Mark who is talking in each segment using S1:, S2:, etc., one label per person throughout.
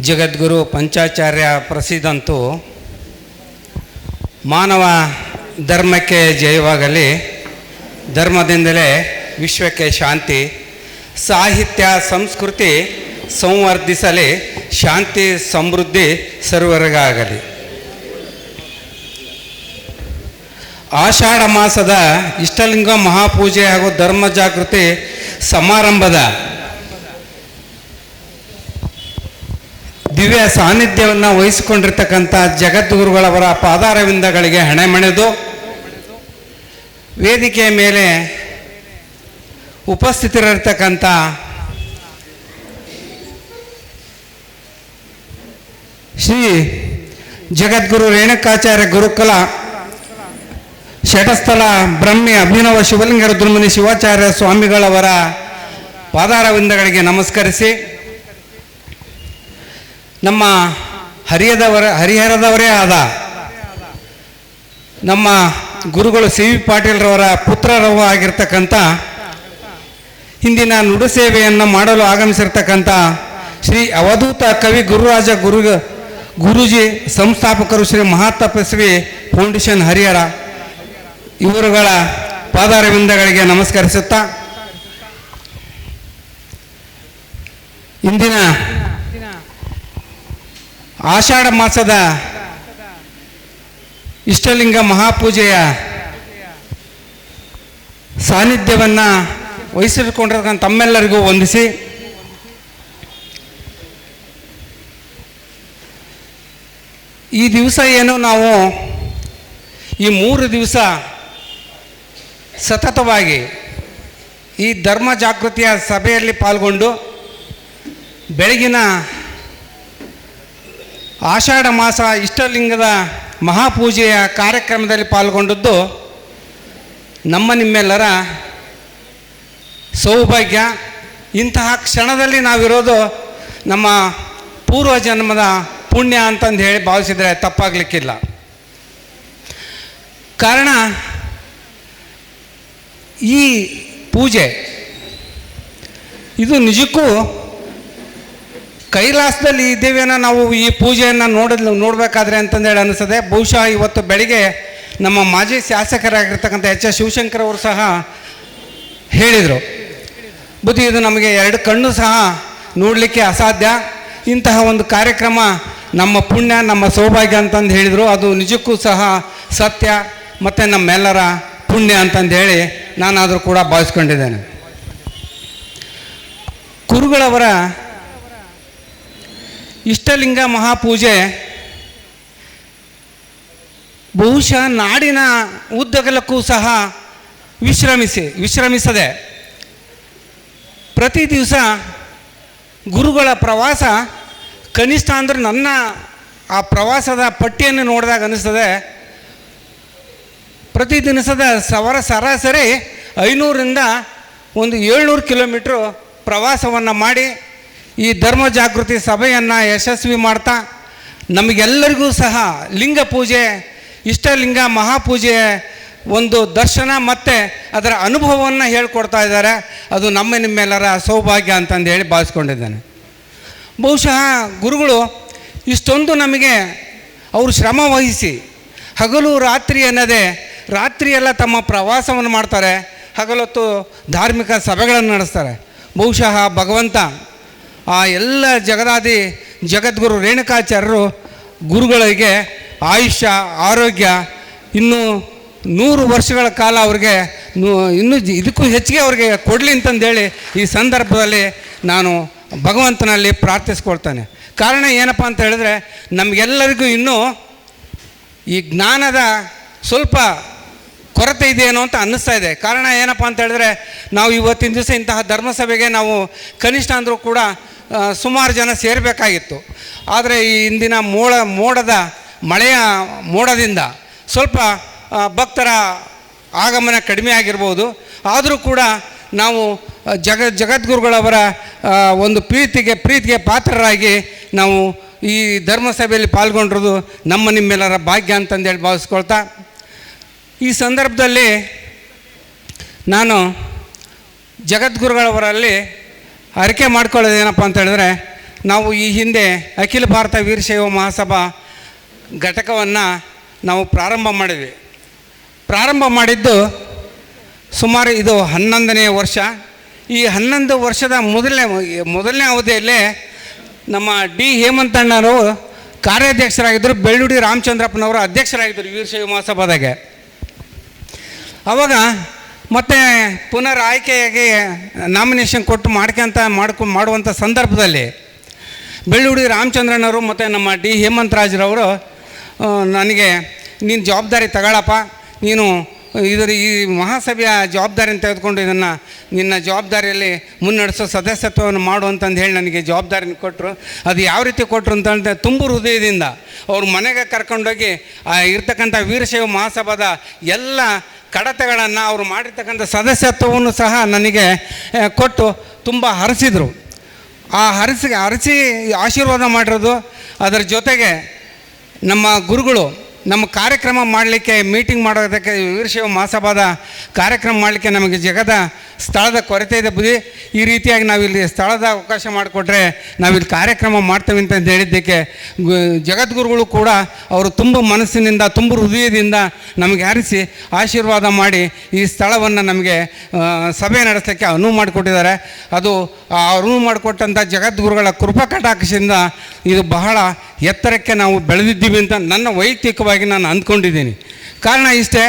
S1: ಜಗದ್ಗುರು ಪಂಚಾಚಾರ್ಯ ಪ್ರಸಿದ್ಧಂತೂ ಮಾನವ ಧರ್ಮಕ್ಕೆ ಜಯವಾಗಲಿ, ಧರ್ಮದಿಂದಲೇ ವಿಶ್ವಕ್ಕೆ ಶಾಂತಿ, ಸಾಹಿತ್ಯ, ಸಂಸ್ಕೃತಿ ಸಂವರ್ಧಿಸಲಿ, ಶಾಂತಿ, ಸಮೃದ್ಧಿ ಸರ್ವರಿಗಾಗಲಿ. ಆಷಾಢ ಮಾಸದ ಇಷ್ಟಲಿಂಗ ಮಹಾಪೂಜೆ ಹಾಗೂ ಧರ್ಮ ಜಾಗೃತಿ ಸಮಾರಂಭದ ದಿವ್ಯ ಸಾನ್ನಿಧ್ಯವನ್ನು ವಹಿಸಿಕೊಂಡಿರ್ತಕ್ಕಂಥ ಜಗದ್ಗುರುಗಳವರ ಪಾದಾರವಿಂದಗಳಿಗೆ ಹಣೆಮಣೆದು ವೇದಿಕೆಯ ಮೇಲೆ ಉಪಸ್ಥಿತರಿರ್ತಕ್ಕಂಥ ಶ್ರೀ ಜಗದ್ಗುರು ರೇಣುಕಾಚಾರ್ಯ ಗುರುಕುಲ ಶಟಸ್ಥಳ ಬ್ರಹ್ಮಿ ಅಭಿನವ ಶಿವಲಿಂಗರ ದುರ್ಮುನಿ ಶಿವಾಚಾರ್ಯ ಸ್ವಾಮಿಗಳವರ ಪಾದಾರವಿಂದಗಳಿಗೆ ನಮಸ್ಕರಿಸಿ ನಮ್ಮ ಹರಿಯದವರ, ಹರಿಹರದವರೇ ಆದ ನಮ್ಮ ಗುರುಗಳು ಸಿ ವಿ ಪಾಟೀಲ್ರವರ ಪುತ್ರರವ ಆಗಿರ್ತಕ್ಕಂಥ ಹಿಂದಿನ ನುಡು ಸೇವೆಯನ್ನು ಮಾಡಲು ಆಗಮಿಸಿರ್ತಕ್ಕಂಥ ಶ್ರೀ ಅವಧೂತ ಕವಿ ಗುರುರಾಜ ಗುರು, ಗುರೂಜಿ, ಸಂಸ್ಥಾಪಕರು ಶ್ರೀ ಮಹಾತಪಸ್ವಿ ಫೌಂಡೇಶನ್ ಹರಿಹರ ಇವರುಗಳ ಪಾದಾರವಿಂದಗಳಿಗೆ ನಮಸ್ಕರಿಸುತ್ತಾ, ಇಂದಿನ ಆಷಾಢ ಮಾಸದ ಇಷ್ಟಲಿಂಗ ಮಹಾಪೂಜೆಯ ಸಾನ್ನಿಧ್ಯವನ್ನು ವಹಿಸಿಕೊಂಡಿರ್ತಕ್ಕಂಥ ತಮ್ಮೆಲ್ಲರಿಗೂ ವಂದಿಸಿ. ಈ ದಿವಸ ಏನು? ನಾವು ಈ ಮೂರು ದಿವಸ ಸತತವಾಗಿ ಈ ಧರ್ಮ ಜಾಗೃತಿಯ ಸಭೆಯಲ್ಲಿ ಪಾಲ್ಗೊಂಡು ಬೆಳಗಿನ ಆಷಾಢ ಮಾಸ ಇಷ್ಟಲಿಂಗದ ಮಹಾಪೂಜೆಯ ಕಾರ್ಯಕ್ರಮದಲ್ಲಿ ಪಾಲ್ಗೊಂಡದ್ದು ನಮ್ಮ ನಿಮ್ಮೆಲ್ಲರ ಸೌಭಾಗ್ಯ. ಇಂತಹ ಕ್ಷಣದಲ್ಲಿ ನಾವಿರೋದು ನಮ್ಮ ಪೂರ್ವ ಜನ್ಮದ ಪುಣ್ಯ ಅಂತಂದು ಹೇಳಿ ಭಾವಿಸಿದರೆ ತಪ್ಪಾಗಲಿಕ್ಕಿಲ್ಲ. ಕಾರಣ ಈ ಪೂಜೆ, ಇದು ನಿಜಕ್ಕೂ ಕೈಲಾಸದಲ್ಲಿ ಇದ್ದೇವೇನೋ ನಾವು ಈ ಪೂಜೆಯನ್ನು ನೋಡಲು ನೋಡಬೇಕಾದ್ರೆ ಅಂತಂದೇಳಿ ಅನಿಸ್ತದೆ ಬಹುಶಃ ಇವತ್ತು ಬೆಳಿಗ್ಗೆ ನಮ್ಮ ಮಾಜಿ ಶಾಸಕರಾಗಿರ್ತಕ್ಕಂಥ ಎಚ್ ಎಸ್ ಶಿವಶಂಕರ್ ಅವರು ಸಹ ಹೇಳಿದರು. ಬುದ್ಧಿ ಇದು ನಮಗೆ ಎರಡು ಕಣ್ಣು ಸಹ ನೋಡಲಿಕ್ಕೆ ಅಸಾಧ್ಯ. ಇಂತಹ ಒಂದು ಕಾರ್ಯಕ್ರಮ ನಮ್ಮ ಪುಣ್ಯ, ನಮ್ಮ ಸೌಭಾಗ್ಯ ಅಂತಂದು ಹೇಳಿದರು. ಅದು ನಿಜಕ್ಕೂ ಸಹ ಸತ್ಯ ಮತ್ತು ನಮ್ಮೆಲ್ಲರ ಪುಣ್ಯ ಅಂತಂದು ಹೇಳಿ ನಾನಾದರೂ ಕೂಡ ಭಾವಿಸ್ಕೊಂಡಿದ್ದೇನೆ. ಕುರುಗಳವರ ಇಷ್ಟಲಿಂಗ ಮಹಾಪೂಜೆ ಬಹುಶಃ ನಾಡಿನ ಉದ್ದಗಲಕ್ಕೂ ಸಹ ವಿಶ್ರಮಿಸಿ, ವಿಶ್ರಮಿಸದೆ ಪ್ರತಿ ದಿವಸ ಗುರುಗಳ ಪ್ರವಾಸ ಕನಿಷ್ಠ ಅಂದರೆ ನನ್ನ ಆ ಪ್ರವಾಸದ ಪಟ್ಟಿಯನ್ನು ನೋಡಿದಾಗ ಅನ್ನಿಸ್ತದೆ ಪ್ರತಿ ದಿನಸದ ಸವರ ಸರಾಸರಿ ಐನೂರಿಂದ ಒಂದು ಏಳ್ನೂರು ಕಿಲೋಮೀಟ್ರು ಪ್ರವಾಸವನ್ನು ಮಾಡಿ ಈ ಧರ್ಮ ಜಾಗೃತಿ ಸಭೆಯನ್ನು ಯಶಸ್ವಿ ಮಾಡ್ತಾ ನಮಗೆಲ್ಲರಿಗೂ ಸಹ ಲಿಂಗ ಪೂಜೆ, ಇಷ್ಟಲಿಂಗ ಮಹಾಪೂಜೆ ಒಂದು ದರ್ಶನ ಮತ್ತು ಅದರ ಅನುಭವವನ್ನು ಹೇಳ್ಕೊಡ್ತಾ ಇದ್ದಾರೆ. ಅದು ನಮ್ಮ ನಿಮ್ಮೆಲ್ಲರ ಸೌಭಾಗ್ಯ ಅಂತಂದು ಹೇಳಿ ಭಾವಿಸ್ಕೊಂಡಿದ್ದೇನೆ. ಬಹುಶಃ ಗುರುಗಳು ಇಷ್ಟೊಂದು ನಮಗೆ ಅವರು ಶ್ರಮ ವಹಿಸಿ ಹಗಲು ರಾತ್ರಿ ಅನ್ನದೇ ರಾತ್ರಿಯೆಲ್ಲ ತಮ್ಮ ಪ್ರವಾಸವನ್ನು ಮಾಡ್ತಾರೆ, ಹಗಲೊತ್ತು ಧಾರ್ಮಿಕ ಸಭೆಗಳನ್ನು ನಡೆಸ್ತಾರೆ. ಬಹುಶಃ ಭಗವಂತ ಆ ಎಲ್ಲ ಜಗದಾದಿ ಜಗದ್ಗುರು ರೇಣುಕಾಚಾರ್ಯರು ಗುರುಗಳಿಗೆ ಆಯುಷ್ಯ, ಆರೋಗ್ಯ, ಇನ್ನೂ ನೂರು ವರ್ಷಗಳ ಕಾಲ ಅವ್ರಿಗೆ ಇನ್ನೂ ಇದಕ್ಕೂ ಹೆಚ್ಚಿಗೆ ಅವ್ರಿಗೆ ಕೊಡಲಿ ಅಂತಂದೇಳಿ ಈ ಸಂದರ್ಭದಲ್ಲಿ ನಾನು ಭಗವಂತನಲ್ಲಿ ಪ್ರಾರ್ಥಿಸ್ಕೊಳ್ತಾನೆ. ಕಾರಣ ಏನಪ್ಪ ಅಂತ ಹೇಳಿದ್ರೆ ನಮಗೆಲ್ಲರಿಗೂ ಇನ್ನೂ ಈ ಜ್ಞಾನದ ಸ್ವಲ್ಪ ಕೊರತೆ ಇದೆಯೇನೋ ಅಂತ ಅನ್ನಿಸ್ತಾ ಇದೆ. ಕಾರಣ ಏನಪ್ಪ ಅಂತ ಹೇಳಿದ್ರೆ ನಾವು ಇವತ್ತಿನ ದಿವಸ ಇಂತಹ ಧರ್ಮಸಭೆಗೆ ನಾವು ಕನಿಷ್ಠ ಅಂದರೂ ಕೂಡ ಸುಮಾರು ಜನ ಸೇರಬೇಕಾಗಿತ್ತು. ಆದರೆ ಈ ಇಂದಿನ ಮೋಡ, ಮೋಡದ ಮಳೆಯ ಮೋಡದಿಂದ ಸ್ವಲ್ಪ ಭಕ್ತರ ಆಗಮನ ಕಡಿಮೆ ಆಗಿರ್ಬೋದು. ಆದರೂ ಕೂಡ ನಾವು ಜಗ, ಜಗದ್ಗುರುಗಳವರ ಒಂದು ಪ್ರೀತಿಗೆ ಪ್ರೀತಿಗೆ ಪಾತ್ರರಾಗಿ ನಾವು ಈ ಧರ್ಮಸಭೆಯಲ್ಲಿ ಪಾಲ್ಗೊಂಡಿರೋದು ನಮ್ಮ ನಿಮ್ಮೆಲ್ಲರ ಭಾಗ್ಯ ಅಂತಂದೇಳಿ ಭಾವಿಸ್ಕೊಳ್ತಾ, ಈ ಸಂದರ್ಭದಲ್ಲಿ ನಾನು ಜಗದ್ಗುರುಗಳವರಲ್ಲಿ ಅರಿಕೆ ಮಾಡ್ಕೊಳ್ಳೋದು ಏನಪ್ಪ ಅಂತ ಹೇಳಿದ್ರೆ, ನಾವು ಈ ಹಿಂದೆ ಅಖಿಲ ಭಾರತ ವೀರಶೈವ ಮಹಾಸಭಾ ಘಟಕವನ್ನು ನಾವು ಪ್ರಾರಂಭ ಮಾಡಿದ್ವಿ. ಪ್ರಾರಂಭ ಮಾಡಿದ್ದು ಸುಮಾರು ಇದು ಹನ್ನೊಂದನೇ ವರ್ಷ. ಈ ಹನ್ನೊಂದು ವರ್ಷದ ಮೊದಲನೇ ಮೊದಲನೇ ಅವಧಿಯಲ್ಲೇ ನಮ್ಮ ಡಿ ಹೇಮಂತಣ್ಣವರು ಕಾರ್ಯಾಧ್ಯಕ್ಷರಾಗಿದ್ದರು, ಬೆಳ್ಳುಡಿ ರಾಮಚಂದ್ರಪ್ಪನವರು ಅಧ್ಯಕ್ಷರಾಗಿದ್ದರು ವೀರಶೈವ ಮಹಾಸಭಾದಾಗೆ. ಅವಾಗ ಮತ್ತೆ ಪುನರ್ ಆಯ್ಕೆಯಾಗಿ ನಾಮಿನೇಷನ್ ಕೊಟ್ಟು ಮಾಡ್ಕೊಂತ ಮಾಡ್ಕೊ ಮಾಡುವಂಥ ಸಂದರ್ಭದಲ್ಲಿ ಬೆಳ್ಳುಡಿ ರಾಮಚಂದ್ರನವರು ಮತ್ತು ನಮ್ಮ ಡಿ ಹೇಮಂತರಾಜ್ರವರು ನನಗೆ ನೀನು ಜವಾಬ್ದಾರಿ ತಗೊಳಪ್ಪ. ನೀನು ಇದರ ಈ ಮಹಾಸಭೆಯ ಜವಾಬ್ದಾರಿಯನ್ನು ತೆಗೆದುಕೊಂಡು ಇದನ್ನು ನಿನ್ನ ಜವಾಬ್ದಾರಿಯಲ್ಲಿ ಮುನ್ನಡೆಸೋ ಸದಸ್ಯತ್ವವನ್ನು ಮಾಡು ಅಂತಂದು ಹೇಳಿ ನನಗೆ ಜವಾಬ್ದಾರಿನ ಕೊಟ್ಟರು ಅದು ಯಾವ ರೀತಿ ಕೊಟ್ಟರು ಅಂತಂದರೆ ತುಂಬ ಹೃದಯದಿಂದ ಅವ್ರ ಮನೆಗೆ ಕರ್ಕೊಂಡೋಗಿ ಇರ್ತಕ್ಕಂಥ ವೀರಶೈವ ಮಹಾಸಭಾದ ಎಲ್ಲ ಕಡತಗಳನ್ನು ಅವರು ಮಾಡಿರ್ತಕ್ಕಂಥ ಸದಸ್ಯತ್ವವನ್ನು ಸಹ ನನಗೆ ಕೊಟ್ಟು ತುಂಬ ಹರಿಸಿದರು. ಆ ಹರಿಸಿ ಹರಿಸಿ ಆಶೀರ್ವಾದ ಮಾಡಿರೋದು, ಅದರ ಜೊತೆಗೆ ನಮ್ಮ ಗುರುಗಳು ನಮ್ಮ ಕಾರ್ಯಕ್ರಮ ಮಾಡಲಿಕ್ಕೆ ಮೀಟಿಂಗ್ ಮಾಡೋದಕ್ಕೆ ವೀರಶೈವ ಮಹಾಸಭಾದ ಕಾರ್ಯಕ್ರಮ ಮಾಡಲಿಕ್ಕೆ ನಮಗೆ ಜಗದ ಸ್ಥಳದ ಕೊರತೆ ಇದೆ ಬುದ್ಧಿ. ಈ ರೀತಿಯಾಗಿ ನಾವಿಲ್ಲಿ ಸ್ಥಳದ ಅವಕಾಶ ಮಾಡಿಕೊಟ್ರೆ ನಾವಿಲ್ಲಿ ಕಾರ್ಯಕ್ರಮ ಮಾಡ್ತೇವೆ ಅಂತ ಹೇಳಿದ್ದಕ್ಕೆ ಜಗದ್ಗುರುಗಳು ಕೂಡ ಅವರು ತುಂಬ ಮನಸ್ಸಿನಿಂದ, ತುಂಬ ಹೃದಯದಿಂದ ನಮಗೆ ಹರಿಸಿ ಆಶೀರ್ವಾದ ಮಾಡಿ ಈ ಸ್ಥಳವನ್ನು ನಮಗೆ ಸಭೆ ನಡೆಸಲಿಕ್ಕೆ ಅನುವು ಮಾಡಿಕೊಟ್ಟಿದ್ದಾರೆ. ಅದು ಆ ಅನುವು ಮಾಡಿಕೊಟ್ಟಂಥ ಜಗದ್ಗುರುಗಳ ಕೃಪಾ ಕಟಾಕ್ಷದಿಂದ ಇದು ಬಹಳ ಎತ್ತರಕ್ಕೆ ನಾವು ಬೆಳೆದಿದ್ದೀವಿ ಅಂತ ನನ್ನ ವೈಯಕ್ತಿಕವಾಗಿ ನಾನು ಅಂದ್ಕೊಂಡಿದ್ದೀನಿ. ಕಾರಣ ಇಷ್ಟೇ,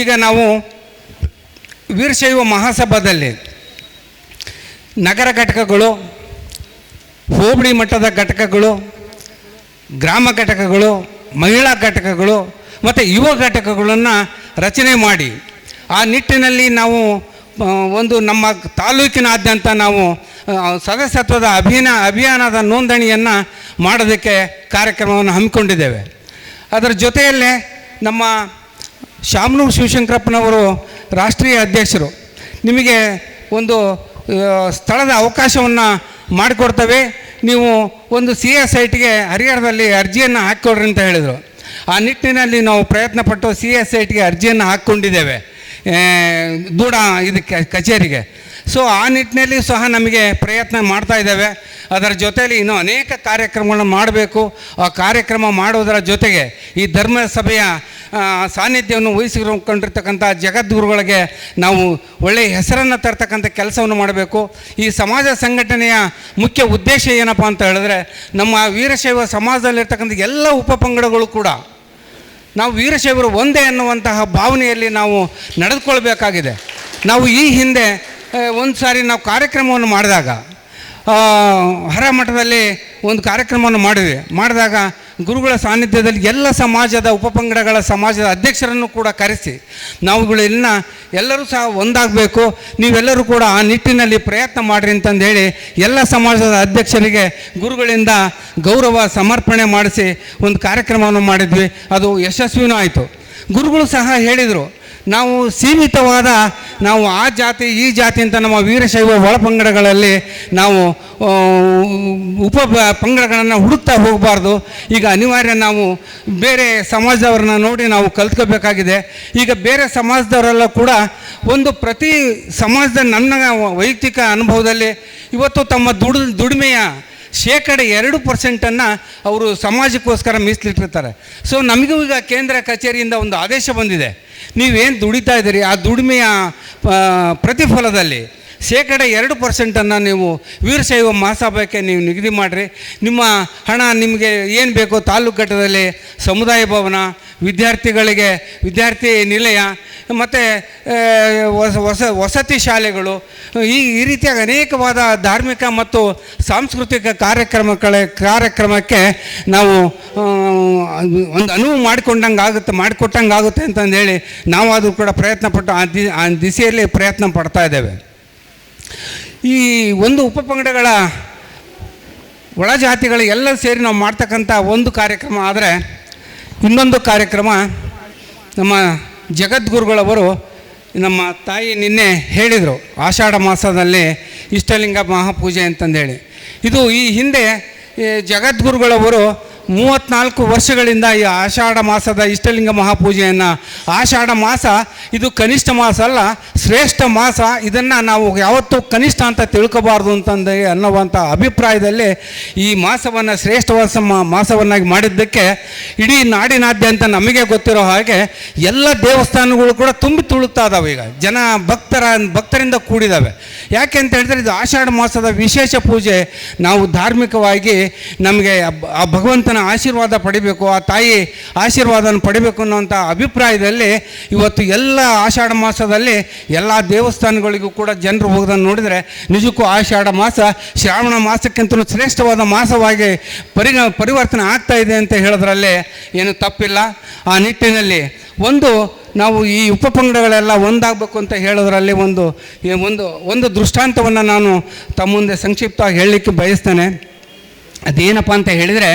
S1: ಈಗ ನಾವು ವೀರಶೈವ ಮಹಾಸಭಾದಲ್ಲಿ ನಗರ ಘಟಕಗಳು, ಹೋಬಳಿ ಮಟ್ಟದ ಘಟಕಗಳು, ಗ್ರಾಮ ಘಟಕಗಳು, ಮಹಿಳಾ ಘಟಕಗಳು ಮತ್ತು ಯುವ ಘಟಕಗಳನ್ನು ರಚನೆ ಮಾಡಿ, ಆ ನಿಟ್ಟಿನಲ್ಲಿ ನಾವು ಒಂದು ನಮ್ಮ ತಾಲೂಕಿನಾದ್ಯಂತ ನಾವು ಸದಸ್ಯತ್ವದ ಅಭಿಯಾನ ಅಭಿಯಾನದ ನೋಂದಣಿಯನ್ನು ಮಾಡೋದಕ್ಕೆ ಕಾರ್ಯಕ್ರಮವನ್ನು ಹಮ್ಮಿಕೊಂಡಿದ್ದೇವೆ. ಅದರ ಜೊತೆಯಲ್ಲೇ ನಮ್ಮ ಶಾಮನೂರು ಶಿವಶಂಕರಪ್ಪನವರು ರಾಷ್ಟ್ರೀಯ ಅಧ್ಯಕ್ಷರು. ನಿಮಗೆ ಒಂದು ಸ್ಥಳದ ಅವಕಾಶವನ್ನು ಮಾಡಿಕೊಡ್ತವೆ. ನೀವು ಒಂದು ಸಿ ಎಸ್ ಐ ಟಿಗೆ ಹರಿಹರದಲ್ಲಿ ಅರ್ಜಿಯನ್ನು ಹಾಕಿಕೊಡ್ರಿ ಅಂತ ಹೇಳಿದರು. ಆ ನಿಟ್ಟಿನಲ್ಲಿ ನಾವು ಪ್ರಯತ್ನಪಟ್ಟು ಸಿ ಎಸ್ ಐ ಟಿಗೆ ಅರ್ಜಿಯನ್ನು ಹಾಕ್ಕೊಂಡಿದ್ದೇವೆ. ದೂಡ ಇದಕ್ಕೆ, ಕಚೇರಿಗೆ. ಸೊ ಆ ನಿಟ್ಟಿನಲ್ಲಿ ಸಹ ನಮಗೆ ಪ್ರಯತ್ನ ಮಾಡ್ತಾ ಇದ್ದೇವೆ. ಅದರ ಜೊತೆಯಲ್ಲಿ ಇನ್ನೂ ಅನೇಕ ಕಾರ್ಯಕ್ರಮಗಳನ್ನು ಮಾಡಬೇಕು. ಆ ಕಾರ್ಯಕ್ರಮ ಮಾಡೋದರ ಜೊತೆಗೆ ಈ ಧರ್ಮ ಸಭೆಯ ಸಾನ್ನಿಧ್ಯವನ್ನು ವಹಿಸಿಕೊಂಡಿರ್ತಕ್ಕಂಥ ಜಗದ್ಗುರುಗಳಿಗೆ ನಾವು ಒಳ್ಳೆಯ ಹೆಸರನ್ನು ತರ್ತಕ್ಕಂಥ ಕೆಲಸವನ್ನು ಮಾಡಬೇಕು. ಈ ಸಮಾಜ ಸಂಘಟನೆಯ ಮುಖ್ಯ ಉದ್ದೇಶ ಏನಪ್ಪ ಅಂತ ಹೇಳಿದ್ರೆ, ನಮ್ಮ ವೀರಶೈವ ಸಮಾಜದಲ್ಲಿರ್ತಕ್ಕಂಥ ಎಲ್ಲ ಉಪಪಂಗಡಗಳು ಕೂಡ ನಾವು ವೀರಶೈವರು ಒಂದೇ ಅನ್ನುವಂತಹ ಭಾವನೆಯಲ್ಲಿ ನಾವು ನಡೆದುಕೊಳ್ಬೇಕಾಗಿದೆ. ನಾವು ಈ ಹಿಂದೆ ಒಂದು ಸಾರಿ ನಾವು ಕಾರ್ಯಕ್ರಮವನ್ನು ಮಾಡಿದಾಗ ಹರಮಠದಲ್ಲಿ ಒಂದು ಕಾರ್ಯಕ್ರಮವನ್ನು ಮಾಡಿದ್ವಿ. ಮಾಡಿದಾಗ ಗುರುಗಳ ಸಾನ್ನಿಧ್ಯದಲ್ಲಿ ಎಲ್ಲ ಸಮಾಜದ ಉಪಪಂಗಡಗಳ ಸಮಾಜದ ಅಧ್ಯಕ್ಷರನ್ನು ಕೂಡ ಕರೆಸಿ ನಾವುಗಳಿನ್ನ ಎಲ್ಲರೂ ಸಹ ಒಂದಾಗಬೇಕು, ನೀವೆಲ್ಲರೂ ಕೂಡ ಆ ನಿಟ್ಟಿನಲ್ಲಿ ಪ್ರಯತ್ನ ಮಾಡಿರಿ ಅಂತಂದು ಹೇಳಿ ಎಲ್ಲ ಸಮಾಜದ ಅಧ್ಯಕ್ಷರಿಗೆ ಗುರುಗಳಿಂದ ಗೌರವ ಸಮರ್ಪಣೆ ಮಾಡಿಸಿ ಒಂದು ಕಾರ್ಯಕ್ರಮವನ್ನು ಮಾಡಿದ್ವಿ. ಅದು ಯಶಸ್ವಿನೂ ಆಯಿತು. ಗುರುಗಳು ಸಹ ಹೇಳಿದರು ನಾವು ಸೀಮಿತವಾದ ನಾವು ಆ ಜಾತಿ, ಈ ಜಾತಿ ಅಂತ ನಮ್ಮ ವೀರಶೈವ ಒಳಪಂಗಡಗಳಲ್ಲಿ ನಾವು ಉಪ ಪಂಗಡಗಳನ್ನು ಹುಡುಕ್ತಾ ಹೋಗಬಾರ್ದು. ಈಗ ಅನಿವಾರ್ಯ ನಾವು ಬೇರೆ ಸಮಾಜದವ್ರನ್ನ ನೋಡಿ ನಾವು ಕಲ್ತ್ಕೋಬೇಕಾಗಿದೆ. ಈಗ ಬೇರೆ ಸಮಾಜದವರೆಲ್ಲ ಕೂಡ ಒಂದು ಪ್ರತಿ ಸಮಾಜದ ನನ್ನ ವೈಯಕ್ತಿಕ ಅನುಭವದಲ್ಲಿ ಇವತ್ತು ತಮ್ಮ ದುಡ್, ದುಡಿಮೆಯ ಶೇಕಡ ಎರಡು ಪರ್ಸೆಂಟನ್ನು ಅವರು ಸಮಾಜಕ್ಕೋಸ್ಕರ ಮೀಸಲಿಟ್ಟಿರ್ತಾರೆ. ಸೊ ನಮಗೂ ಈಗ ಕೇಂದ್ರ ಕಚೇರಿಯಿಂದ ಒಂದು ಆದೇಶ ಬಂದಿದೆ. ನೀವೇನು ದುಡಿತಾ ಇದ್ದೀರಿ? ಆ ದುಡಿಮೆಯ ಪ್ರತಿಫಲದಲ್ಲಿ ಶೇಕಡ ಎರಡು ಪರ್ಸೆಂಟನ್ನು ನೀವು ವೀರಶೈವ ಮಹಾಸಭಾಕ್ಕೆ ನೀವು ನಿಗದಿ ಮಾಡಿರಿ. ನಿಮ್ಮ ಹಣ ನಿಮಗೆ ಏನು ಬೇಕೋ ತಾಲೂಕು ಘಟ್ಟದಲ್ಲಿ ಸಮುದಾಯ ಭವನ, ವಿದ್ಯಾರ್ಥಿಗಳಿಗೆ ವಿದ್ಯಾರ್ಥಿ ನಿಲಯ, ಮತ್ತು ವಸತಿ ಶಾಲೆಗಳು ಈ ಈ ರೀತಿಯಾಗಿ ಅನೇಕವಾದ ಧಾರ್ಮಿಕ ಮತ್ತು ಸಾಂಸ್ಕೃತಿಕ ಕಾರ್ಯಕ್ರಮಗಳ, ಕಾರ್ಯಕ್ರಮಕ್ಕೆ ನಾವು ಒಂದು ಅನುವು ಮಾಡಿಕೊಂಡಂಗೆ ಆಗುತ್ತೆ, ಮಾಡಿಕೊಟ್ಟಂಗೆ ಆಗುತ್ತೆ ಅಂತಂದೇಳಿ ನಾವು ಅದು ಕೂಡ ಪ್ರಯತ್ನಪಟ್ಟು ಆ ದಿ, ಆ ದಿಸೆಯಲ್ಲಿ ಪ್ರಯತ್ನ ಪಡ್ತಾ ಇದ್ದೇವೆ. ಈ ಒಂದು ಉಪಪಂಗಡಗಳ ಒಳಜಾತಿಗಳು ಎಲ್ಲ ಸೇರಿ ನಾವು ಮಾಡ್ತಕ್ಕಂಥ ಒಂದು ಕಾರ್ಯಕ್ರಮ ಆದರೆ ಇನ್ನೊಂದು ಕಾರ್ಯಕ್ರಮ ನಮ್ಮ ಜಗದ್ಗುರುಗಳವರು ನಮ್ಮ ತಾಯಿ ನಿನ್ನೆ ಹೇಳಿದರು ಆಷಾಢ ಮಾಸದಲ್ಲಿ ಇಷ್ಟಲಿಂಗ ಮಹಾಪೂಜೆ ಅಂತಂದೇಳಿ. ಇದು ಈ ಹಿಂದೆ ಜಗದ್ಗುರುಗಳವರು ಮೂವತ್ತ್ನಾಲ್ಕು ವರ್ಷಗಳಿಂದ ಈ ಆಷಾಢ ಮಾಸದ ಇಷ್ಟಲಿಂಗ ಮಹಾಪೂಜೆಯನ್ನು, ಆಷಾಢ ಮಾಸ ಇದು ಕನಿಷ್ಠ ಮಾಸ ಅಲ್ಲ, ಶ್ರೇಷ್ಠ ಮಾಸ. ಇದನ್ನು ನಾವು ಯಾವತ್ತೂ ಕನಿಷ್ಠ ಅಂತ ತಿಳ್ಕೋಬಾರ್ದು ಅಂತಂದು ಅನ್ನುವಂಥ ಅಭಿಪ್ರಾಯದಲ್ಲಿ ಈ ಮಾಸವನ್ನು ಶ್ರೇಷ್ಠ ಮಾಸ ಮಾಸವನ್ನಾಗಿ ಮಾಡಿದ್ದಕ್ಕೆ ಇಡೀ ನಾಡಿನಾದ್ಯಂತ ನಮಗೆ ಗೊತ್ತಿರೋ ಹಾಗೆ ಎಲ್ಲ ದೇವಸ್ಥಾನಗಳು ಕೂಡ ತುಂಬಿ ತುಳುಕ್ತಾ ಇದಾವೆ ಈಗ. ಜನ ಭಕ್ತರ, ಭಕ್ತರಿಂದ ಕೂಡಿದ್ದಾವೆ ಯಾಕೆ ಅಂತ ಹೇಳಿದ್ರೆ ಇದು ಆಷಾಢ ಮಾಸದ ವಿಶೇಷ ಪೂಜೆ. ನಾವು ಧಾರ್ಮಿಕವಾಗಿ ನಮಗೆ ಆ ಬ- ಭಗವಂತನ ಆಶೀರ್ವಾದ ಪಡಿಬೇಕು, ಆ ತಾಯಿ ಆಶೀರ್ವಾದನ ಪಡಿಬೇಕು ಅನ್ನೋಂಥ ಅಭಿಪ್ರಾಯದಲ್ಲಿ ಇವತ್ತು ಎಲ್ಲ ಆಷಾಢ ಮಾಸದಲ್ಲಿ ಎಲ್ಲ ದೇವಸ್ಥಾನಗಳಿಗೂ ಕೂಡ ಜನರು ಹೋಗೋದನ್ನು ನೋಡಿದರೆ ನಿಜಕ್ಕೂ ಆಷಾಢ ಮಾಸ ಶ್ರಾವಣ ಮಾಸಕ್ಕಿಂತಲೂ ಶ್ರೇಷ್ಠವಾದ ಮಾಸವಾಗಿ ಪರಿ ಪರಿವರ್ತನೆ ಆಗ್ತಾ ಇದೆ ಅಂತ ಹೇಳೋದ್ರಲ್ಲಿ ಏನು ತಪ್ಪಿಲ್ಲ. ಆ ನಿಟ್ಟಿನಲ್ಲಿ ಒಂದು ನಾವು ಈ ಉಪಪಂಗಡಗಳೆಲ್ಲ ಒಂದಾಗಬೇಕು ಅಂತ ಹೇಳೋದ್ರಲ್ಲಿ ಒಂದು ಒಂದು ಒಂದು ದೃಷ್ಟಾಂತವನ್ನು ನಾನು ತಮ್ಮ ಮುಂದೆ ಸಂಕ್ಷಿಪ್ತವಾಗಿ ಹೇಳಲಿಕ್ಕೆ ಬಯಸ್ತೇನೆ. ಅದೇನಪ್ಪ ಅಂತ ಹೇಳಿದರೆ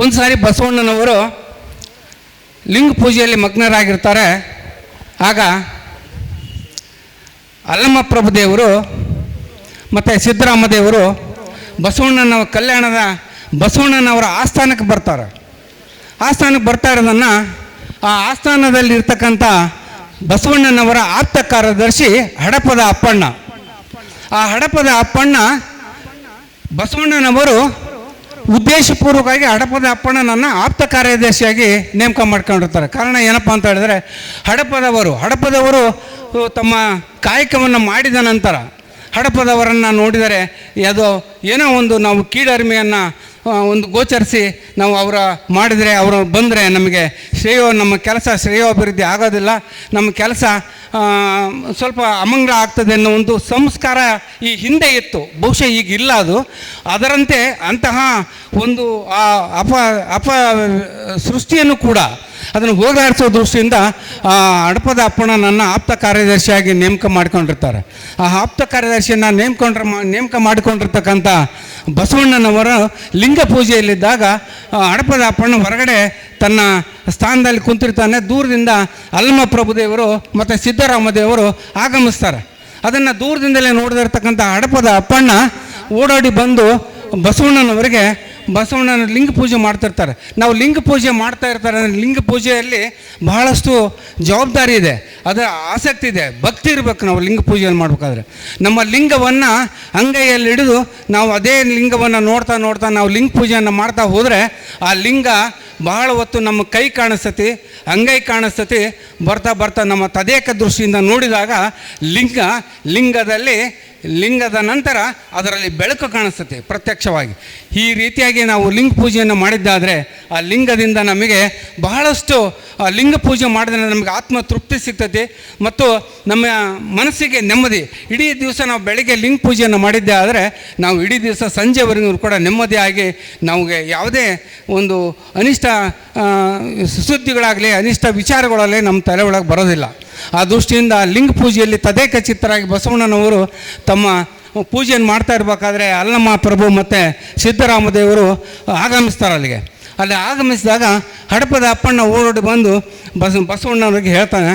S1: ಒಂದು ಸಾರಿ ಬಸವಣ್ಣನವರು ಲಿಂಗ ಪೂಜೆಯಲ್ಲಿ ಮಗ್ನರಾಗಿರ್ತಾರೆ. ಆಗ ಅಲ್ಲಮ್ಮ ಪ್ರಭುದೇವರು ಮತ್ತು ಸಿದ್ದರಾಮದೇವರು ಬಸವಣ್ಣನ ಕಲ್ಯಾಣದ ಬಸವಣ್ಣನವರ ಆಸ್ಥಾನಕ್ಕೆ ಬರ್ತಾರೆ. ಆಸ್ಥಾನಕ್ಕೆ ಬರ್ತಾ ಇರೋದನ್ನು ಆ ಆಸ್ಥಾನದಲ್ಲಿರ್ತಕ್ಕಂಥ ಬಸವಣ್ಣನವರ ಆಪ್ತ ಕಾರ್ಯದರ್ಶಿ ಹಡಪದ ಅಪ್ಪಣ್ಣ. ಆ ಹಡಪದ ಅಪ್ಪಣ್ಣ ಬಸವಣ್ಣನವರು ಉದ್ದೇಶಪೂರ್ವಕವಾಗಿ ಹಡಪದ ಅಪ್ಪಣ್ಣನನ್ನು ಆಪ್ತ ಕಾರ್ಯದರ್ಶಿಯಾಗಿ ನೇಮಕ ಮಾಡ್ಕೊಂಡಿರ್ತಾರೆ. ಕಾರಣ ಏನಪ್ಪ ಅಂತ ಹೇಳಿದ್ರೆ, ಹಡಪದವರು ಹಡಪದವರು ತಮ್ಮ ಕಾಯಕವನ್ನು ಮಾಡಿದ ನಂತರ ಹಡಪದವರನ್ನು ನೋಡಿದರೆ ಅದು ಏನೋ ಒಂದು ನಾವು ಕೀಳರಿಮೆಯನ್ನು ಒಂದು ಗೋಚರಿಸಿ ನಾವು ಅವರ ಮಾಡಿದರೆ ಅವರು ಬಂದರೆ ನಮಗೆ ಶ್ರೇಯೋ, ನಮ್ಮ ಕೆಲಸ ಶ್ರೇಯೋಭಿವೃದ್ಧಿ ಆಗೋದಿಲ್ಲ. ನಮ್ಮ ಕೆಲಸ ಸ್ವಲ್ಪ ಅಮಂಗಳ ಆಗ್ತದೆ ಅನ್ನೋ ಒಂದು ಸಂಸ್ಕಾರ ಈ ಹಿಂದೆ ಇತ್ತು. ಬಹುಶಃ ಈಗ ಇಲ್ಲ ಅದು. ಅದರಂತೆ ಅಂತಹ ಒಂದು ಆ ಅಪ ಅಪ ಸೃಷ್ಟಿಯನ್ನು ಕೂಡ ಅದನ್ನು ಹೋಗಲಾಡಿಸೋ ದೃಷ್ಟಿಯಿಂದ ಆ ಅಡಪದ ಅಪ್ಪಣ ನನ್ನ ಆಪ್ತ ಕಾರ್ಯದರ್ಶಿಯಾಗಿ ನೇಮಕ ಮಾಡ್ಕೊಂಡಿರ್ತಾರೆ. ಆ ಆಪ್ತ ಕಾರ್ಯದರ್ಶಿಯನ್ನು ನೇಮಕೊಂಡ್ರ ನೇಮಕ ಮಾಡಿಕೊಂಡಿರ್ತಕ್ಕಂಥ ಬಸವಣ್ಣನವರು ಲಿಂಗ ಪೂಜೆಯಲ್ಲಿದ್ದಾಗ ಅಡಪದ ಅಪ್ಪಣ್ಣ ಹೊರಗಡೆ ತನ್ನ ಸ್ಥಾನದಲ್ಲಿ ಕುಂತಿರ್ತಾನೆ. ದೂರದಿಂದ ಅಲ್ಮ ಪ್ರಭುದೇವರು ಮತ್ತು ಸಿದ್ದರಾಮದೇವರು ಆಗಮಿಸ್ತಾರೆ. ಅದನ್ನು ದೂರದಿಂದಲೇ ನೋಡಿದಿರ್ತಕ್ಕಂಥ ಹಡಪದ ಅಪ್ಪಣ್ಣ ಓಡಾಡಿ ಬಂದು ಬಸವಣ್ಣನವರಿಗೆ ಬಸವಣ್ಣನ ಲಿಂಗ ಪೂಜೆ ಮಾಡ್ತಿರ್ತಾರೆ. ನಾವು ಲಿಂಗ ಪೂಜೆ ಮಾಡ್ತಾ ಇರ್ತಾರೆ ಅಂದರೆ ಲಿಂಗ ಪೂಜೆಯಲ್ಲಿ ಬಹಳಷ್ಟು ಜವಾಬ್ದಾರಿ ಇದೆ. ಅದರ ಆಸಕ್ತಿ ಇದೆ. ಭಕ್ತಿ ಇರಬೇಕು ನಾವು ಲಿಂಗ ಪೂಜೆಯನ್ನು ಮಾಡಬೇಕಾದ್ರೆ. ನಮ್ಮ ಲಿಂಗವನ್ನು ಅಂಗೈಯಲ್ಲಿ ಹಿಡಿದು ನಾವು ಅದೇ ಲಿಂಗವನ್ನು ನೋಡ್ತಾ ನೋಡ್ತಾ ನಾವು ಲಿಂಗ ಪೂಜೆಯನ್ನು ಮಾಡ್ತಾ ಹೋದರೆ ಆ ಲಿಂಗ ಬಹಳ ಹೊತ್ತು ನಮ್ಮ ಕೈ ಕಾಣಿಸ್ತತಿ, ಅಂಗೈ ಕಾಣಿಸ್ತತಿ. ಬರ್ತಾ ಬರ್ತಾ ನಮ್ಮ ತದೇಕ ದೃಷ್ಟಿಯಿಂದ ನೋಡಿದಾಗ ಲಿಂಗ, ಲಿಂಗದಲ್ಲಿ ಲಿಂಗದ ನಂತರ ಅದರಲ್ಲಿ ಬೆಳಕು ಕಾಣಿಸುತ್ತೆ ಪ್ರತ್ಯಕ್ಷವಾಗಿ. ಈ ರೀತಿಯಾಗಿ ನಾವು ಲಿಂಗ ಪೂಜೆಯನ್ನು ಮಾಡಿದ್ದಾದರೆ ಆ ಲಿಂಗದಿಂದ ನಮಗೆ ಬಹಳಷ್ಟು ಲಿಂಗ ಪೂಜೆ ಮಾಡಿದ್ರೆ ನಮಗೆ ಆತ್ಮ ತೃಪ್ತಿ ಸಿಗ್ತದೆ ಮತ್ತು ನಮ್ಮ ಮನಸ್ಸಿಗೆ ನೆಮ್ಮದಿ. ಇಡೀ ದಿವಸ ನಾವು ಬೆಳಗ್ಗೆ ಲಿಂಗ ಪೂಜೆಯನ್ನು ಮಾಡಿದ್ದೆ ಆದರೆ ನಾವು ಇಡೀ ದಿವಸ ಸಂಜೆವರೆಗೂ ಕೂಡ ನೆಮ್ಮದಿಯಾಗಿ ನಮಗೆ ಯಾವುದೇ ಒಂದು ಅನಿಷ್ಟ ಸುದ್ದಿಗಳಾಗಲಿ ಅನಿಷ್ಟ ವಿಚಾರಗಳಾಗಲಿ ನಮ್ಮ ತಲೆ ಒಳಗೆ ಬರೋದಿಲ್ಲ. ಆ ದೃಷ್ಟಿಯಿಂದ ಲಿಂಗ ಪೂಜೆಯಲ್ಲಿ ತದೇಕ ಚಿತ್ತರಾಗಿ ಬಸವಣ್ಣನವರು ತಮ್ಮ ಪೂಜೆಯನ್ನು ಮಾಡ್ತಾ ಇರಬೇಕಾದ್ರೆ ಅಲ್ಲಮ್ಮ ಪ್ರಭು ಮತ್ತು ಸಿದ್ದರಾಮದೇವರು ಆಗಮಿಸ್ತಾರೆ ಅಲ್ಲಿಗೆ. ಅಲ್ಲಿ ಆಗಮಿಸಿದಾಗ ಹಡಪದ ಅಪ್ಪಣ್ಣ ಓಡೋಡಿ ಬಂದು ಬಸ, ಬಸವಣ್ಣನವ್ರಿಗೆ ಹೇಳ್ತಾನೆ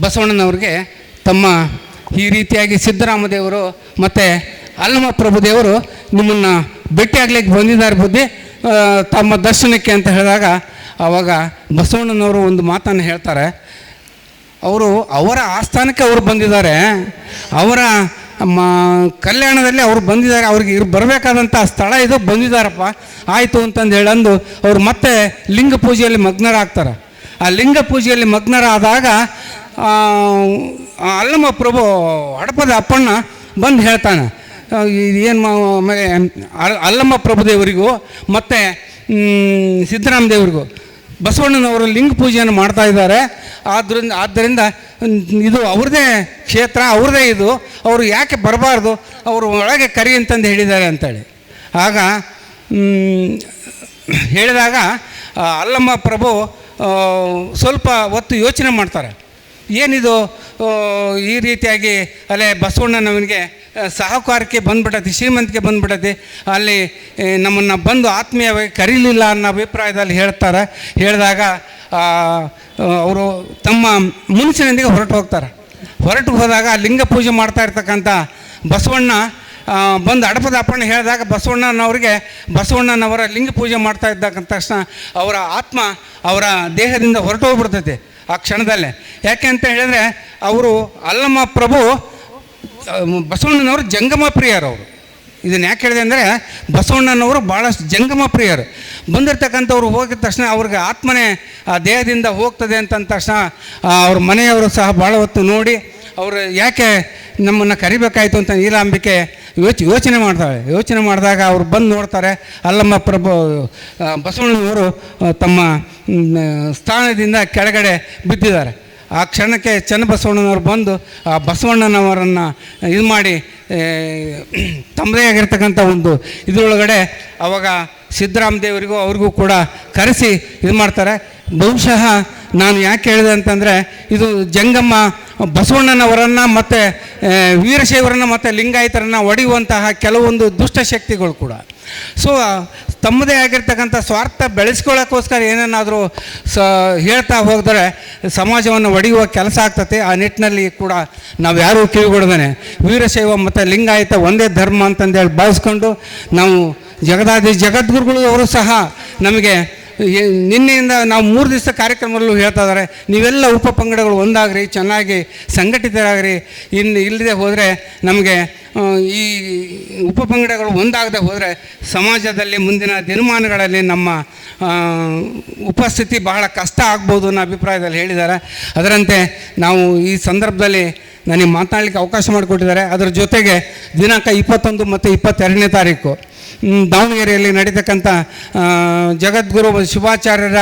S1: ಬಸವಣ್ಣನವ್ರಿಗೆ ತಮ್ಮ ಈ ರೀತಿಯಾಗಿ ಸಿದ್ದರಾಮದೇವರು ಮತ್ತು ಅಲ್ಲಮ ಪ್ರಭುದೇವರು ನಿಮ್ಮನ್ನು ಭೇಟಿಯಾಗ್ಲಿಕ್ಕೆ ಬಂದಿದ್ದಾರೆ ಬುದ್ಧಿ ತಮ್ಮ ದರ್ಶನಕ್ಕೆ ಅಂತ ಹೇಳಿದಾಗ ಆವಾಗ ಬಸವಣ್ಣನವರು ಒಂದು ಮಾತನ್ನು ಹೇಳ್ತಾರೆ. ಅವರು ಅವರ ಆಸ್ಥಾನಕ್ಕೆ ಅವರು ಬಂದಿದ್ದಾರೆ. ಅವರ ಮ, ಕಲ್ಯಾಣದಲ್ಲಿ ಅವ್ರು ಬಂದಿದ್ದಾರೆ. ಅವ್ರಿಗೆ ಇರ್ ಬರಬೇಕಾದಂಥ ಸ್ಥಳ ಇದು, ಬಂದಿದ್ದಾರಪ್ಪ. ಆಯಿತು ಅಂತಂದು ಹೇಳಂದು ಅವ್ರು ಮತ್ತೆ ಲಿಂಗ ಪೂಜೆಯಲ್ಲಿ ಮಗ್ನರಾಗ್ತಾರೆ. ಆ ಲಿಂಗ ಪೂಜೆಯಲ್ಲಿ ಮಗ್ನರಾದಾಗ ಅಲ್ಲಮ್ಮ ಪ್ರಭು ಹಡಪದ ಅಪ್ಪಣ್ಣ ಬಂದು ಹೇಳ್ತಾನೆ. ಏನು ಅಲ್ಲಮ್ಮ ಪ್ರಭುದೇವರಿಗೂ ಮತ್ತು ಸಿದ್ದರಾಮ ದೇವರಿಗೂ. ಬಸವಣ್ಣನವರು ಲಿಂಗ ಪೂಜೆಯನ್ನು ಮಾಡ್ತಾ ಇದ್ದಾರೆ. ಆದ್ದರಿಂದ ಆದ್ದರಿಂದ ಇದು ಅವ್ರದ್ದೇ ಕ್ಷೇತ್ರ ಅವ್ರದ್ದೇ ಇದು. ಅವರು ಯಾಕೆ ಬರಬಾರ್ದು? ಅವರು ಒಳಗೆ ಕರಿ ಅಂತಂದು ಹೇಳಿದ್ದಾರೆ ಅಂತೇಳಿ. ಆಗ ಹೇಳಿದಾಗ ಅಲ್ಲಮ್ಮ ಪ್ರಭು ಸ್ವಲ್ಪ ಹೊತ್ತು ಯೋಚನೆ ಮಾಡ್ತಾರೆ. ಏನಿದು? ಈ ರೀತಿಯಾಗಿ ಅಲ್ಲೇ ಬಸವಣ್ಣನವನಿಗೆ ಸಹಕಾರಕ್ಕೆ ಬಂದ್ಬಿಟ್ಟತಿ ಶ್ರೀಮಂತಿಕೆ ಬಂದ್ಬಿಟ್ಟತಿ ಅಲ್ಲಿ ನಮ್ಮನ್ನು ಬಂದು ಆತ್ಮೀಯವಾಗಿ ಕರೀಲಿಲ್ಲ ಅನ್ನೋ ಅಭಿಪ್ರಾಯದಲ್ಲಿ ಹೇಳ್ತಾರೆ. ಹೇಳಿದಾಗ ಅವರು ತಮ್ಮ ಮುನ್ಸಿನೊಂದಿಗೆ ಹೊರಟು ಹೋಗ್ತಾರೆ. ಹೊರಟು ಹೋದಾಗ ಲಿಂಗ ಪೂಜೆ ಮಾಡ್ತಾ ಇರ್ತಕ್ಕಂಥ ಬಸವಣ್ಣ ಬಂದು ಅಡಪದ ಅಪ್ಪಣ್ಣ ಹೇಳಿದಾಗ ಬಸವಣ್ಣನವರಿಗೆ, ಬಸವಣ್ಣನವರ ಲಿಂಗ ಪೂಜೆ ಮಾಡ್ತಾ ಇದ್ದಕ್ಕಂಥ ತಕ್ಷಣ ಅವರ ಆತ್ಮ ಅವರ ದೇಹದಿಂದ ಹೊರಟು ಹೋಗ್ಬಿಡ್ತೈತೆ ಆ ಕ್ಷಣದಲ್ಲೇ. ಯಾಕೆ ಅಂತ ಹೇಳಿದ್ರೆ, ಅವರು ಅಲ್ಲಮ್ಮ ಪ್ರಭು ಬಸವಣ್ಣನವರು ಜಂಗಮ ಅವರು. ಇದನ್ನು ಯಾಕೆ ಹೇಳಿದೆ ಅಂದರೆ, ಬಸವಣ್ಣನವರು ಭಾಳಷ್ಟು ಜಂಗಮ ಪ್ರಿಯರು. ಬಂದಿರ್ತಕ್ಕಂಥವ್ರು ಹೋಗಿದ ತಕ್ಷಣ ಅವ್ರಿಗೆ ಆತ್ಮನೇ, ಆ, ದೇಹದಿಂದ ಹೋಗ್ತದೆ ಅಂತ ತಕ್ಷಣ ಅವ್ರ ಮನೆಯವರು ಸಹ ಭಾಳ ಹೊತ್ತು ನೋಡಿ, ಅವರು ಯಾಕೆ ನಮ್ಮನ್ನು ಕರಿಬೇಕಾಯಿತು ಅಂತ ನೀಲಾಂಬಿಕೆ ಯೋಚ, ಯೋಚನೆ ಮಾಡ್ತಾಳೆ. ಯೋಚನೆ ಮಾಡಿದಾಗ ಅವ್ರು ಬಂದು ನೋಡ್ತಾರೆ, ಅಲ್ಲಮ್ಮ ಪ್ರಭು ಬಸವಣ್ಣನವರು ತಮ್ಮ ಸ್ಥಾನದಿಂದ ಕೆಳಗಡೆ ಬಿದ್ದಿದ್ದಾರೆ. ಆ ಕ್ಷಣಕ್ಕೆ ಚನ್ನಬಸವಣ್ಣನವರು ಬಂದು ಆ ಬಸವಣ್ಣನವರನ್ನು ಇದು ಮಾಡಿ ತಮ್ಮದೇ ಆಗಿರ್ತಕ್ಕಂಥ ಒಂದು ಇದರೊಳಗಡೆ ಅವಾಗ ಸಿದ್ದರಾಮ ದೇವರಿಗೂ ಅವ್ರಿಗೂ ಕೂಡ ಕರೆಸಿ ಇದು ಮಾಡ್ತಾರೆ. ಬಹುಶಃ ನಾನು ಯಾಕೆ ಹೇಳಿದೆ ಅಂತಂದರೆ, ಇದು ಜಂಗಮ್ಮ ಬಸವಣ್ಣನವರನ್ನು ಮತ್ತು ವೀರಶೈವರನ್ನು ಮತ್ತು ಲಿಂಗಾಯತರನ್ನು ಒಡೆಯುವಂತಹ ಕೆಲವೊಂದು ದುಷ್ಟಶಕ್ತಿಗಳು ಕೂಡ. ಸೊ ತಮ್ಮದೇ ಆಗಿರ್ತಕ್ಕಂಥ ಸ್ವಾರ್ಥ ಬೆಳೆಸ್ಕೊಳ್ಳೋಕ್ಕೋಸ್ಕರ ಏನೇನಾದರೂ ಸ, ಹೇಳ್ತಾ ಹೋದರೆ ಸಮಾಜವನ್ನು ಒಡೆಯುವ ಕೆಲಸ ಆಗ್ತತೆ. ಆ ನಿಟ್ಟಿನಲ್ಲಿ ಕೂಡ ನಾವು ಯಾರೂ ಕಿವಿಗೊಡ್ದೇನೆ. ವೀರಶೈವ ಮತ್ತು ಲಿಂಗಾಯತ ಒಂದೇ ಧರ್ಮ ಅಂತಂದೇಳಿ ಭಾವಿಸ್ಕೊಂಡು ನಾವು ಜಗದಾದಿ ಜಗದ್ಗುರುಗಳು ಅವರು ಸಹ ನಮಗೆ ನಿನ್ನೆಯಿಂದ ನಾವು ಮೂರು ದಿವಸ ಕಾರ್ಯಕ್ರಮದಲ್ಲೂ ಹೇಳ್ತಾ ಇದ್ದಾರೆ. ನೀವೆಲ್ಲ ಉಪ ಪಂಗಡಗಳು ಒಂದಾಗ್ರಿ, ಚೆನ್ನಾಗಿ ಸಂಘಟಿತರಾಗ್ರಿ. ಇನ್ನು ಇಲ್ಲದೆ ಹೋದರೆ ನಮಗೆ ಈ ಉಪ ಪಂಗಡಗಳು ಒಂದಾಗದೆ ಹೋದರೆ ಸಮಾಜದಲ್ಲಿ ಮುಂದಿನ ದಿನಮಾನಗಳಲ್ಲಿ ನಮ್ಮ ಉಪಸ್ಥಿತಿ ಬಹಳ ಕಷ್ಟ ಆಗ್ಬೋದು ಅನ್ನೋ ಅಭಿಪ್ರಾಯದಲ್ಲಿ ಹೇಳಿದ್ದಾರೆ. ಅದರಂತೆ ನಾವು ಈ ಸಂದರ್ಭದಲ್ಲಿ ನನಗೆ ಮಾತನಾಡಲಿಕ್ಕೆ ಅವಕಾಶ ಮಾಡಿಕೊಟ್ಟಿದ್ದಾರೆ. ಅದರ ಜೊತೆಗೆ ದಿನಾಂಕ ಇಪ್ಪತ್ತೊಂದು ಮತ್ತು ಇಪ್ಪತ್ತೆರಡನೇ ತಾರೀಕು. ದಾವಣಗೆರೆಯಲ್ಲಿ ನಡೀತಕ್ಕಂಥ ಜಗದ್ಗುರು ಶಿವಾಚಾರ್ಯರ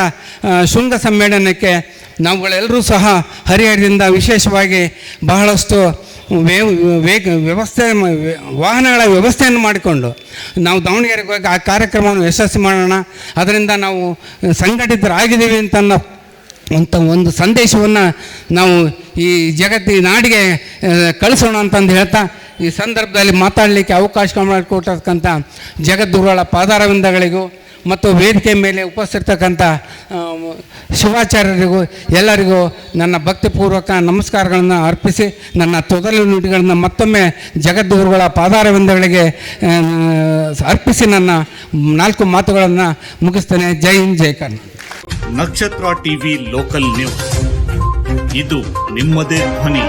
S1: ಶೃಂಗ ಸಮ್ಮೇಳನಕ್ಕೆ ನಾವುಗಳೆಲ್ಲರೂ ಸಹ ಹರಿಹರದಿಂದ ವಿಶೇಷವಾಗಿ ಬಹಳಷ್ಟು ವೇ ವೇಗ ವ್ಯವಸ್ಥೆ, ವಾಹನಗಳ ವ್ಯವಸ್ಥೆಯನ್ನು ಮಾಡಿಕೊಂಡು ನಾವು ದಾವಣಗೆರೆಗೆ ಹೋಗಿ ಆ ಕಾರ್ಯಕ್ರಮವನ್ನು ಯಶಸ್ವಿ ಮಾಡೋಣ. ಅದರಿಂದ ನಾವು ಸಂಘಟಿತರಾಗಿದ್ದೀವಿ ಅಂತ ಅಂತ ಒಂದು ಸಂದೇಶವನ್ನು ನಾವು ಈ ಜಗತ್ತಿನ ನಾಡಿಗೆ ಕಳಿಸೋಣ ಅಂತಂದು ಹೇಳ್ತಾ ಈ ಸಂದರ್ಭದಲ್ಲಿ ಮಾತಾಡಲಿಕ್ಕೆ ಅವಕಾಶ ಮಾಡಿಕೊಟ್ಟಿರ್ತಕ್ಕಂಥ ಜಗದ್ಗುರುಗಳ ಪಾದಾರವಿಂದಗಳಿಗೂ ಮತ್ತು ವೇದಿಕೆ ಮೇಲೆ ಉಪಸ್ಥಿರ್ತಕ್ಕಂಥ ಶಿವಾಚಾರ್ಯರಿಗೂ ಎಲ್ಲರಿಗೂ ನನ್ನ ಭಕ್ತಿಪೂರ್ವಕ ನಮಸ್ಕಾರಗಳನ್ನು ಅರ್ಪಿಸಿ, ನನ್ನ ತೊದಲು ನುಡಿಗಳನ್ನು ಮತ್ತೊಮ್ಮೆ ಜಗದ್ಗುರುಗಳ ಪಾದಾರವಿಂದಗಳಿಗೆ ಅರ್ಪಿಸಿ ನನ್ನ ನಾಲ್ಕು ಮಾತುಗಳನ್ನು ಮುಗಿಸ್ತೇನೆ. ಜೈ ಹಿಂದ್, ಜೈ ಕರ್ನಾಟಕ.
S2: ನಕ್ಷತ್ರ ಟಿವಿ ಲೋಕಲ್ ನ್ಯೂಸ್. ಇದು ನಿಮ್ಮದೇ ಧ್ವನಿ.